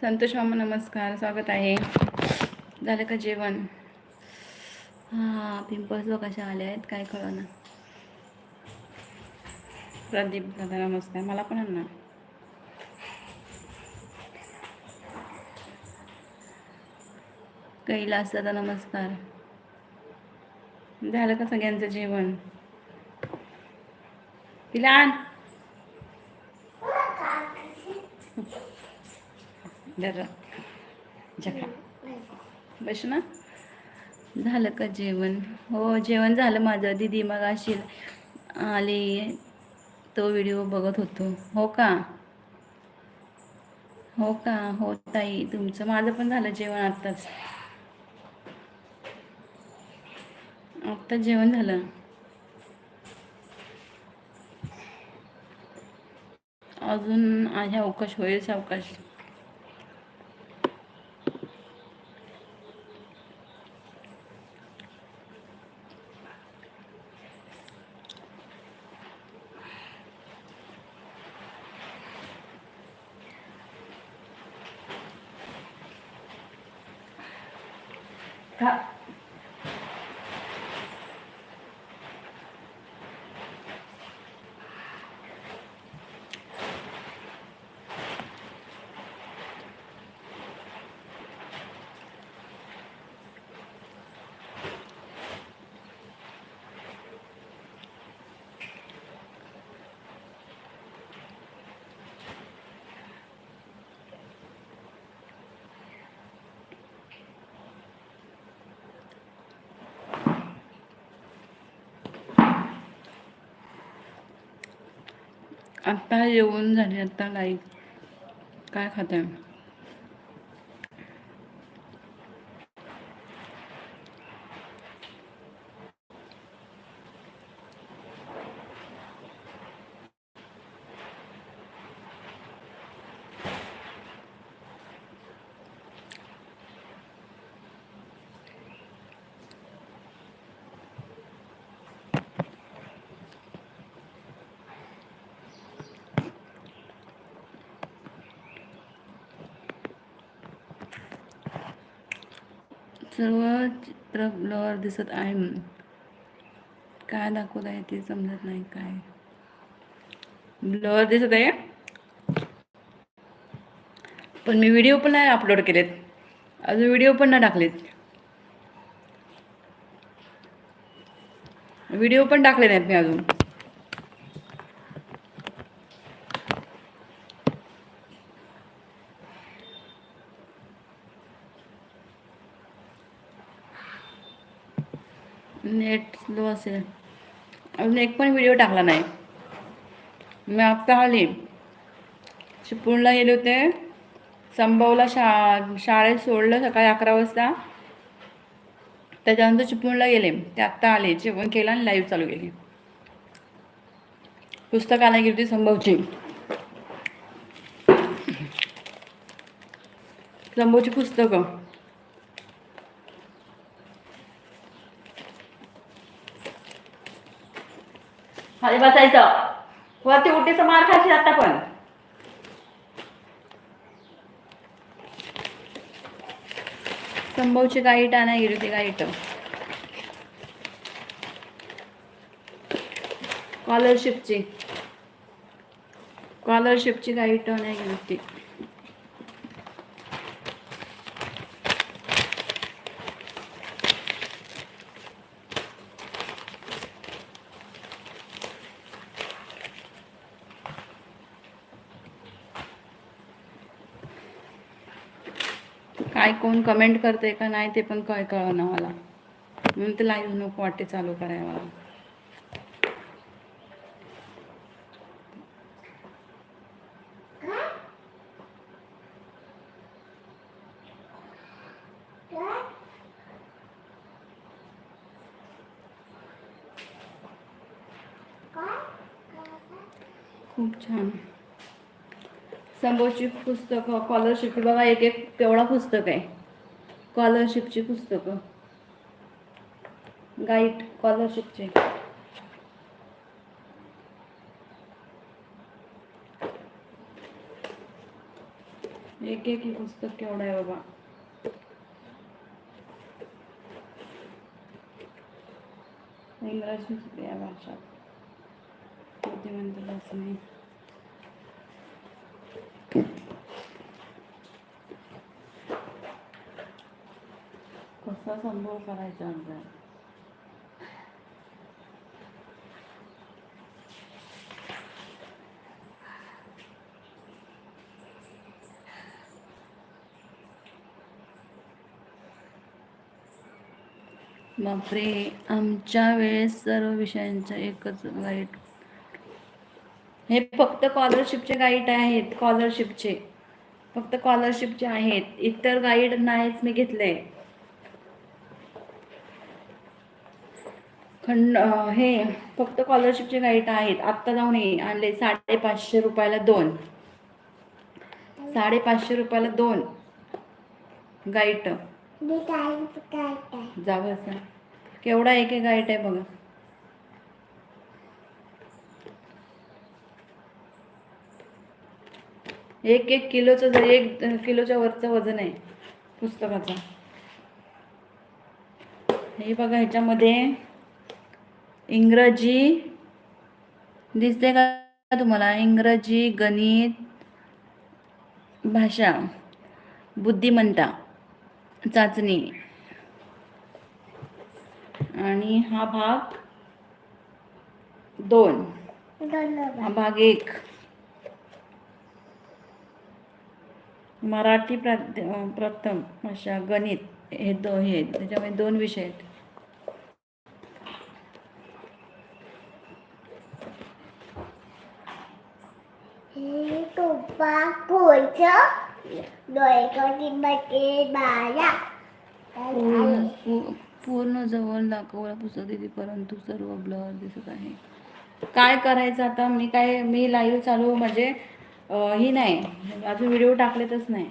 संतोष मामा नमस्कार स्वागत आहे. झालं का जेवण? हां पिंपल्स लोक कशा आले आहेत काय कळना. प्रदीप दादा नमस्कार. मला पण आण ना कैलास दादा नमस्कार. झालं का सगळ्यांचं जेवण? तिला आण. जरा जखा बस ना? झालं का जेवण? हो जेवण झालं माझं. दिदी मग अशी आली. तो व्हिडिओ बघत होतो. हो का? हो का? हो ताई तुमचं माझं पण झालं जेवण आत्ताच. आत्ताच जेवण झालं. अजून आहे अवकाश होईल सावकाश आत्ता जेवण झाले आत्ता लाईक काय खाताय? सर्व चित्र ब्लर दिसत आहे काय दाखवत आहे ते समजत नाही काय. ब्लर दिसत आहे. पण मी व्हिडिओ पण नाही अपलोड केलेत. अजून व्हिडिओ पण नाही टाकलेत. व्हिडिओ पण टाकले नाहीत मी अजून. नेट स्लो असेल. अजून एक पण व्हिडिओ टाकला नाही. मी आत्ता आली. चिपळूणला गेले होते. संभवला शा शाळेत सोडलं सकाळी अकरा वाजता. त्याच्यानंतर चिपळूणला गेले. ते आत्ता आले. जेवण केलं आणि लाईव्ह चालू केली. पुस्तक आणायला गेली होती संभवची. संभवची पुस्तकं. खाली बसायचं. वरती उठीचं मार खायची आता पण. संभवची गाईट आणा गेली गाईट. स्कॉलरशिपची स्कॉलरशिपची गाईट नाही गेली होती काय कोण कमेंट करते का नाही ते पण काय कळना मला. म्हणून ते लाईव्ह नको वाटते चालू करायला. मला खूप छान. संभवची पुस्तकं स्कॉलरशिप बघा एक एक केवढा पुस्तक आहे. स्कॉलरशिपची पुस्तकं. गाईड स्कॉलरशिपचे. एक एक पुस्तक केवढं आहे बाबा? इंग्रजी या भाषा बुद्धिमंत नाही. कसा संभव करायचा आमचा बापरे आमच्या वेळेस सर्व विषयांचा एकच गाईड हे फक्त कॉलरशिपचे गाईड आहेत कॉलरशिपचे फक्त कॉलरशिपचे आहेत. इतर गाईड नाहीच मी घेतले खंड अं, हे फक्त स्कॉलरशिपचे गाईड आहेत. आत्ता जाऊन हे आणले साडेपाचशे रुपयाला दोन. साडेपाचशे रुपयाला दोन. काय जावं असं. केवढा एक एक गाईट आहे बघा. एक एक किलोचं जर एक किलोच्या वरचं वजन आहे पुस्तकाचं. हे बघा ह्याच्यामध्ये इंग्रजी दिसते का तुम्हाला? इंग्रजी गणित भाषा बुद्धिमत्ता चाचणी. आणि हा भाग दोन. हा भाग एक. मराठी प्राथ प्रथम भाषा गणित हे दो हे त्याच्यामध्ये दोन विषय आहेत. पूर्ण पू- पूर्ण जवळ दाखवला पुस्तक दिली परंतु सर्व ब्लर दिसत आहे काय करायचं आता मी काय मी लाईव्ह चालू म्हणजे ही नाही अजून व्हिडिओ टाकलेतच नाही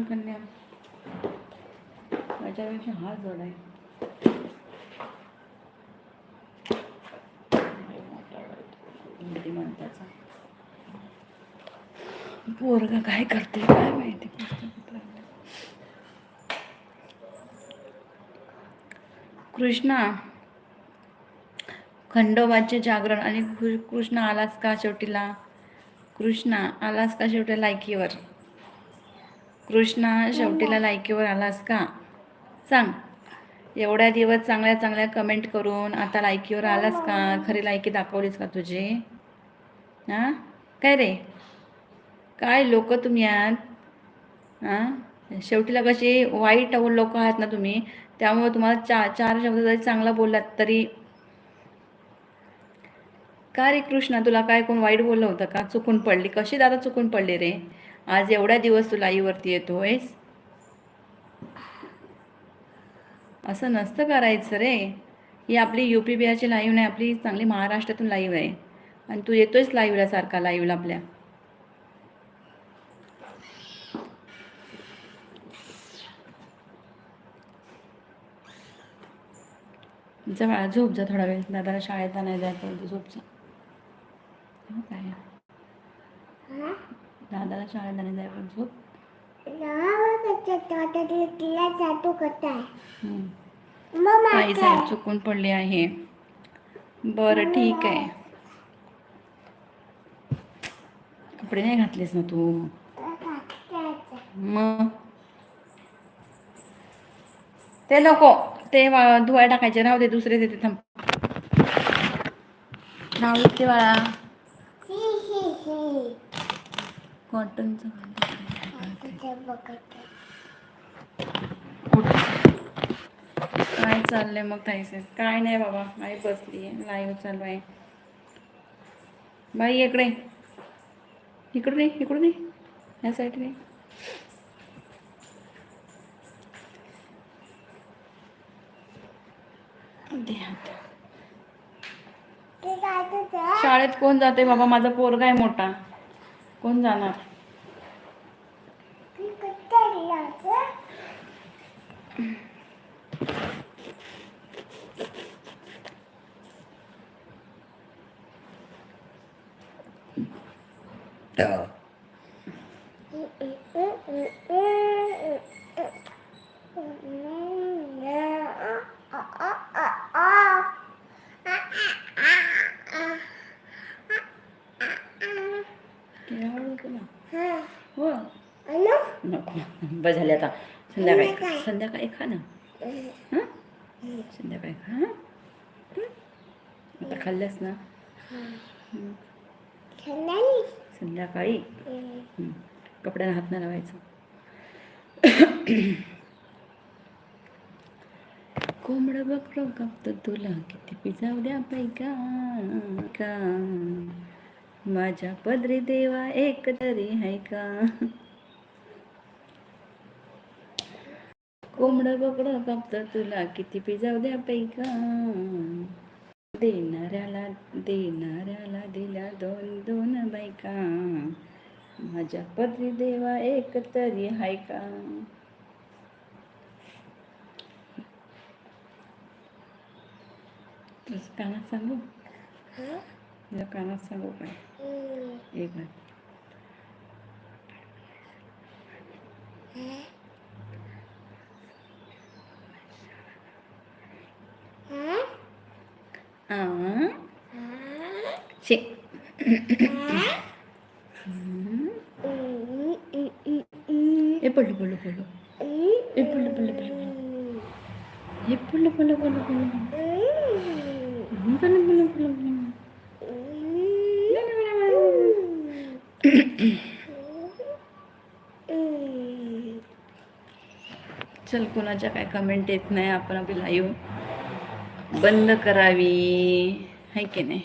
कोकण कन्या. माझ्यापेक्षा हा जड आहे. बुद्धिमंताचा. पोरगा काय करते काय माहिती कृष्णा खंडोबाचे जागरण आणि कृ- कृष्ण आलास का शेवटीला? कृष्णा आलास का शेवटी लायकीवर? कृष्णा शेवटीला लायकीवर आलास का? सांग. एवढ्या दिवस चांगल्या चांगल्या कमेंट करून आता लायकीवर आलास का? खरी लायकी दाखवलीस का तुझी? हां? काय रे? काय लोक तुम्ही आहात? हां? शेवटीला कशी वाईट लोक आहात ना तुम्ही त्यामुळे तुम्हाला चा चार शब्द जरी चांगला बोललात तरी. का रे कृष्णा तुला काय कोण वाईट बोललं होतं का? चुकून पडली. कशी दादा चुकून पडली रे? आज एवढा दिवस तू लाईव्हवरती येतोयस? असं नसतं करायचं रे. ही आपली यू पी बिहारची लाईव्ह नाही आपली चांगली महाराष्ट्रातून लाईव्ह आहे. आणि तू येतोयस लाईव्हला सारखा लाईव्हला आपल्या. जवळ झोप जा थोडा वेळ. दादाला शाळेत नाही जायचं झोप जा. काय? दादाला शाळेत नाही जायचं झोप. मग ताई साहेब चुकून पडले आहे. बरं ठीक आहे. कपडे नाही घातलेस ना तू? मग? ते नको. ते वा- धुवाय टाकायचे. राहू दे दुसरे देते थांब. राहू दे ते बाळा कॉटनचं काय चाललंय मग ताई काय नाही बाबा आई बसली आहे लाईव्ह चालू आहे. बाई इकडे. इकडून इकडून ये. या साईडने शाळेत कोण जाते बाबा? माझा पोरगा आहे मोठा. कोण जाणार Yeah. संध्याकाळी संध्याकाळी. संध्याकाळी खा ना. हं? संध्याकाळी खा हं? आता खाल्लंस ना? संध्याकाळी. कपड्याला हात नाही लावायचं. कोंबड बकरो कापतो तुला किती पिजाव द्या पैका का माझ्या पदरी देवा एक तरी आहे का? कोंबड बकड कापतो तुला. किती पिजाव द्या पैका देणाऱ्याला देणाऱ्याला दिल्या दोन दोन बायका माझ्या पदरी देवा एक तरी हाय का? तुझं कानात सांगू? तुझ्या कानात सांगू काय? एक ఏ పుల్ల పుల్ల పుల్ల పుల్ల పుల్ల चल कोणाच्या काय कमेंट येत नाही आपण आपली लाईव्ह बंद करावी. है की नाही?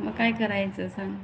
मग काय करायचं सांग?